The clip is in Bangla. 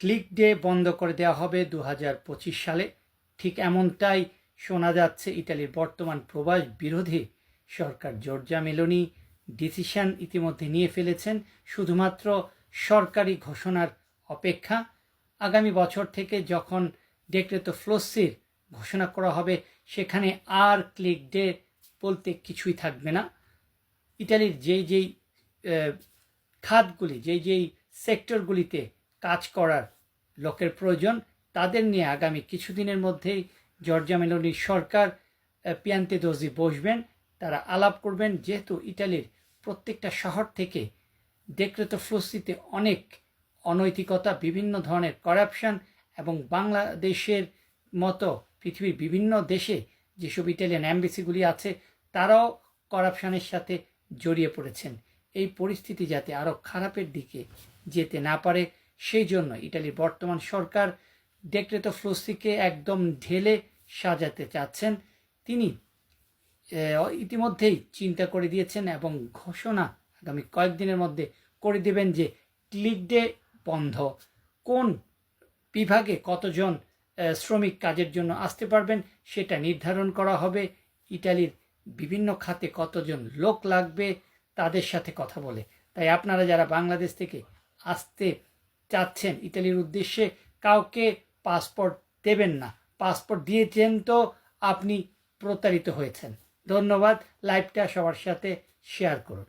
ক্লিক ডে বন্ধ করে দেওয়া হবে দু হাজার পঁচিশ সালে। ঠিক এমনটাই শোনা যাচ্ছে ইটালির বর্তমান প্রবাস বিরোধী সরকার জর্জা মেলোনি। ডিসিশন ইতিমধ্যে নিয়ে ফেলেছেন শুধুমাত্র সরকারি ঘোষণার অপেক্ষা। আগামী বছর থেকে যখন ডেক্রেতো ফ্লোসির ঘোষণা করা হবে, সেখানে আর ক্লিক ডে বলতে কিছুই থাকবে না। ইটালির যেই যেই খাতগুলি, যেই যেই সেক্টরগুলিতে করার লোকের প্রয়োজন, তাদের নিয়ে আগামী কিছুদিনের মধ্যেই জর্জা মেলোনির সরকার পিয়ান্তে দোজি বসবেন। তারা আলাপ করবেন, যেহেতু ইটালির প্রত্যেকটা শহর থেকে ডেক্রেত ফ্লোসিতে অনেক অনৈতিকতা, বিভিন্ন ধরনের করাপশন এবং বাংলাদেশের মতো পৃথিবীর বিভিন্ন দেশে যেসব ইটালিয়ান অ্যাম্বাসিগুলি আছে, তারাও করাপশনের সাথে জড়িয়ে পড়েছেন। এই পরিস্থিতি যাতে আরও খারাপের দিকে যেতে না পারে সেই জন্য ইটালির বর্তমান সরকার ডেক্রেতো ফ্লোসিকে একদম ঢেলে সাজাতে চাচ্ছেন। তিনি ইতিমধ্যেই চিন্তা করে দিয়েছেন এবং ঘোষণা আগামী কয়েকদিনের মধ্যে করে দেবেন যে ক্লিক ডে বন্ধ। কোন বিভাগে কতজন শ্রমিক কাজের জন্য আসতে পারবেন সেটা নির্ধারণ করা হবে। ইটালির বিভিন্ন খাতে কতজন লোক লাগবে তাদের সাথে কথা বলে। তাই আপনারা যারা বাংলাদেশ থেকে আসতে চাচ্ছেন। ইতালির উদ্দেশ্যে কাউকে পাসপোর্ট দেবেন না। পাসপোর্ট দিয়েছেন তো আপনি প্রতারিত হয়েছেন। ধন্যবাদ। লাইভটা সবার সাথে শেয়ার করুন।